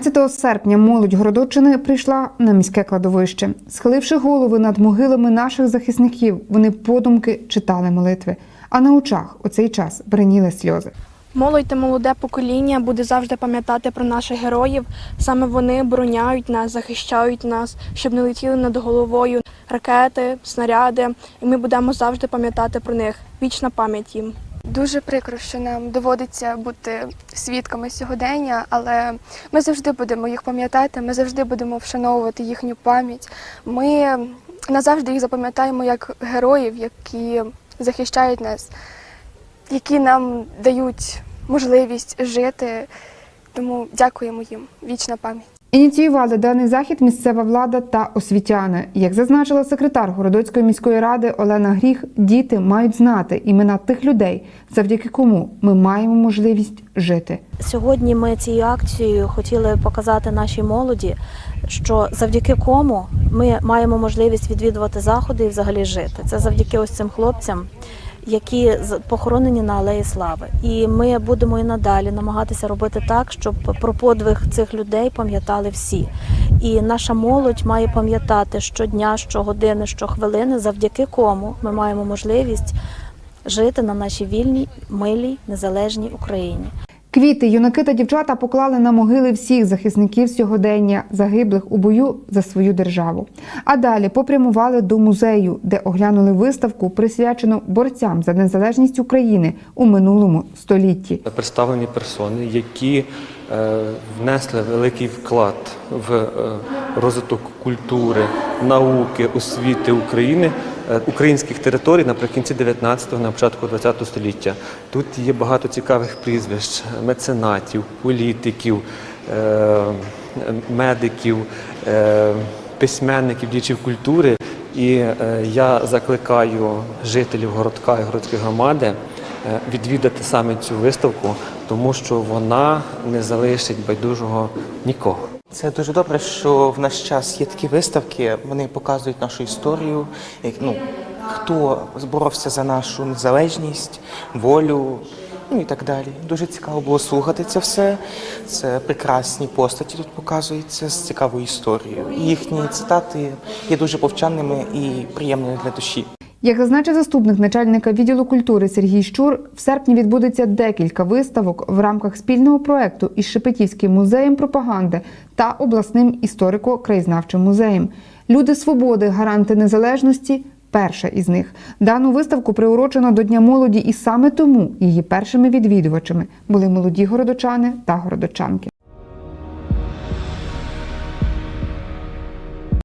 15 серпня молодь Городоччини прийшла на міське кладовище. Схиливши голови над могилами наших захисників, вони подумки читали молитви. А на очах у цей час бреніли сльози. Молодь та молоде покоління буде завжди пам'ятати про наших героїв. Саме вони бороняють нас, захищають нас, щоб не летіли над головою ракети, снаряди. І ми будемо завжди пам'ятати про них. Вічна пам'ять їм. Дуже прикро, що нам доводиться бути свідками сьогодення, але ми завжди будемо їх пам'ятати, ми завжди будемо вшановувати їхню пам'ять. Ми назавжди їх запам'ятаємо як героїв, які захищають нас, які нам дають можливість жити. Тому дякуємо їм. Вічна пам'ять. Ініціювали даний захід місцева влада та освітяни. Як зазначила секретар Городоцької міської ради Олена Гріх, діти мають знати імена тих людей, завдяки кому ми маємо можливість жити. Сьогодні ми цією акцією хотіли показати нашій молоді, що завдяки кому ми маємо можливість відвідувати заходи і взагалі жити. Це завдяки ось цим хлопцям, які похоронені на Алеї Слави. І ми будемо і надалі намагатися робити так, щоб про подвиг цих людей пам'ятали всі. І наша молодь має пам'ятати щодня, щогодини, щохвилини, завдяки кому ми маємо можливість жити на нашій вільній, милій, незалежній Україні. Квіти, юнаки та дівчата поклали на могили всіх захисників сьогодення, загиблих у бою за свою державу. А далі попрямували до музею, де оглянули виставку, присвячену борцям за незалежність України у минулому столітті. представлені персони, які е, внесли великий вклад в е, розвиток культури, науки, освіти України, е, українських територій наприкінці 19-го, на початку 20-го століття. Тут є багато цікавих прізвищ меценатів, політиків, е, медиків, е, письменників, діячів культури. І я закликаю жителів городка і городської громади відвідати саме цю виставку, тому що вона не залишить байдужого нікого. Це дуже добре, що в наш час є такі виставки. Вони показують нашу історію, як ну хто зборовся за нашу незалежність, волю. Ну і так далі. Дуже цікаво було слухати це все. Це прекрасні постаті тут показуються з цікавою історією. Їхні цитати є дуже повчальними і приємними для душі. Як зазначив заступник начальника відділу культури Сергій Щур, в серпні відбудеться декілька виставок в рамках спільного проекту із Шепетівським музеєм пропаганди та обласним історико-краєзнавчим музеєм. Люди свободи, гаранти незалежності. Перша із них дану виставку приурочено до Дня молоді, і саме тому її першими відвідувачами були молоді городочани та городочанки.